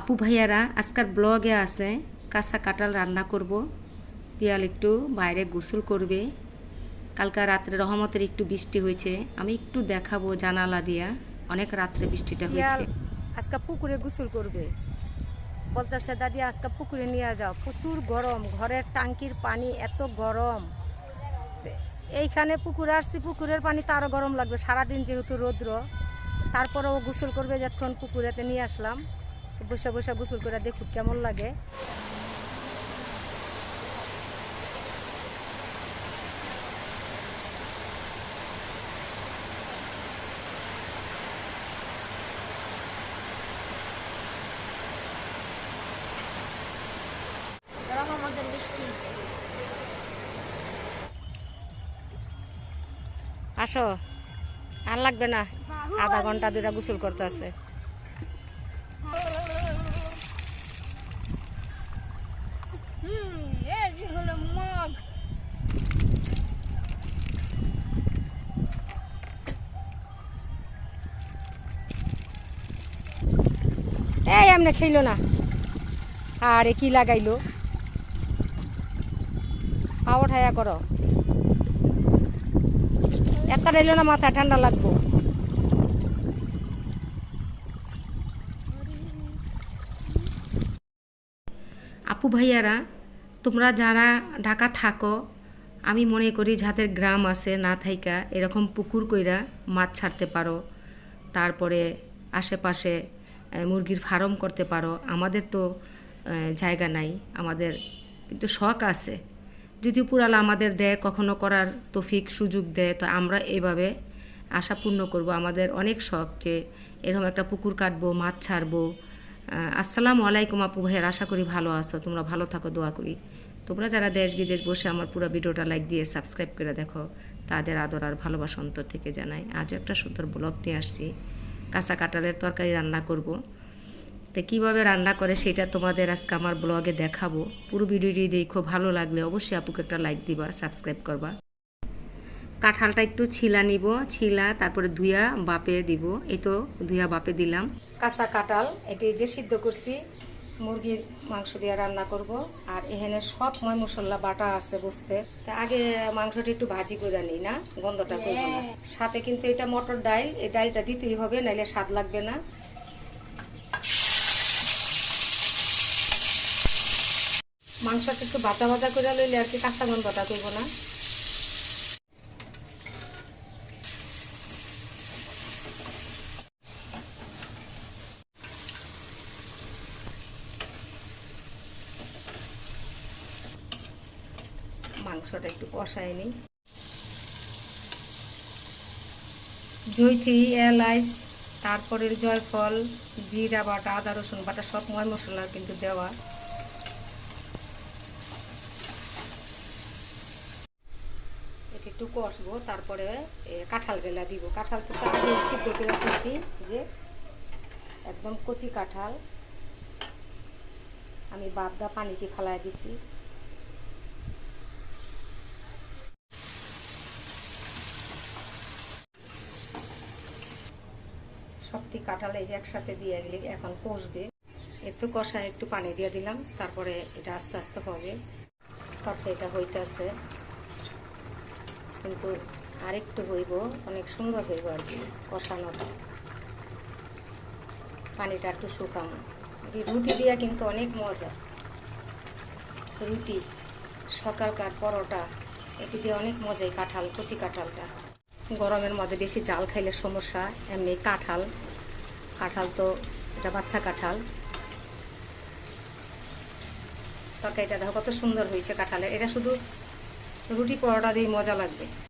আপু ভাইয়ারা আজকাল ব্লগে আছে কাঁচা কাঁঠাল রান্না করব। পিয়াল একটু বাইরে গোসল করবে। কালকা রাত্রে রহমতের একটু বৃষ্টি হয়েছে আমি একটু দেখাবো জানালা দিয়া। অনেক রাত্রে বৃষ্টিটা হয়েছে। আজকে পুকুরে গোসল করবে। বলতেছে দাদি আজকে পুকুরে নিয়ে যাও। প্রচুর গরম ঘরের টাঙ্কির পানি এত গরম। এইখানে পুকুরে আসছি পুকুরের পানি তো আরও গরম লাগবে। সারাদিন যেহেতু রৌদ্র তারপরেও গোসল করবে যতক্ষণ পুকুরেতে নিয়ে আসলাম। বসে বসে গোসল করে দেখুক কেমন লাগে? আসো। আর লাগবে না। আধা ঘণ্টা দুটা গোসল করতে আছে। খেইলো না। আরে কি লাগাইলো? পাও ঠায়া করো। একটা রইল না মাথা ঠান্ডা লাগবো। আপু ভাইয়ারা, তোমরা যারা ঢাকা থাকো, আমি মনে করি যাদের গ্রাম আছে না থাইকা এরকম পুকুর কইরা মাছ ছাড়তে পারো। তারপরে আশেপাশে মুরগির ফার্ম করতে পারো। আমাদের তো জায়গা নাই, আমাদের কিন্তু শখ আছে। যদি পুরালা আমাদের দেয়, কখনো করার তফিক, সুযোগ দেয়, তো আমরা এভাবে আশা পূর্ণ করব। আমাদের অনেক শখ যে এরকম একটা পুকুর কাটবো, মাছ ছাড়বো আসসালামু আলাইকুম আপু ভাইয়ের, আশা করি ভালো আছো। তোমরা ভালো থাকো, দোয়া করি। তোমরা যারা দেশ বিদেশ বসে আমার পুরো ভিডিওটা লাইক দিয়ে সাবস্ক্রাইব করে দেখো, তাদের আদর আর ভালোবাসা অন্তর থেকে জানাই। আজ একটা সুন্দর ব্লগ নিয়ে আসছি। কাঁচা কাঁঠালের তরকারি রান্না করব। তো কীভাবে রান্না করে সেটা তোমাদের আজকে আমার ব্লগে দেখাবো। পুরো ভিডিওটি দেখো, ভালো লাগলে অবশ্যই আপুকে একটা লাইক দিবা সাবস্ক্রাইব করবা। কাঁঠালটা একটু ছিলা নিব ছিলা তারপরে ধুয়া বাপে দিব। এই তো ধুয়া বাপে দিলাম। কাঁচা কাঁঠাল এটি যে সিদ্ধ করছি মুরগির মাংস দিয়ে রান্না করব। আর এখানে সব ময় মশলা বাটা আছে বুঝতে। তা আগে মাংসটা একটু ভাজি করে নিই না গন্ধটা করব না। সাথে কিন্তু এটা মটর ডাল এই ডালটা দিতেই হবে নাইলে স্বাদ লাগবে না। মাংসটা একটু ভাজা ভাজা করে লইলে আর কি কাঁচা গন্ধটা করব না। মাংসটা একটু কষায় নিই। জৈথি এলাইচ, তারপরে জয়ফল, জিরা বাটা, আদা, রসুন বাটা, সব ময় মশলা কিন্তু দেওয়া। এটা একটু কষবো, তারপরে কাঁঠাল বেলা দিব। কাঁঠাল তো সিদ্ধ করে যে একদম কচি কাঁঠাল। আমি বাদদা পানিটি ফালাই দিছি। সবটি কাঁঠাল এই যে একসাথে দিয়ে গেলে এখন কষবে। একটু কষায় একটু পানি দিয়ে দিলাম, তারপরে এটা আস্তে আস্তে হবে। তারপরে এটা হইতেছে। কিন্তু আরেকটু হইব, অনেক সুন্দর হইব আর কি কষানোটা। পানিটা একটু শুকানো রুটি দিয়া কিন্তু অনেক মজা। রুটি, সকালকার পরোটা, এটি দিয়ে অনেক মজাই কাঁঠাল, কচি কাঁঠালটা। গরমের মধ্যে বেশি জাল খাইলে সমস্যা, এমনি কাঁঠাল। কাঁঠাল তো এটা বাচ্চা কাঁঠাল। তরকারিটা দেখো কত সুন্দর হয়েছে কাঁঠালের এটা শুধু রুটি পরোটা দিয়ে মজা লাগবে।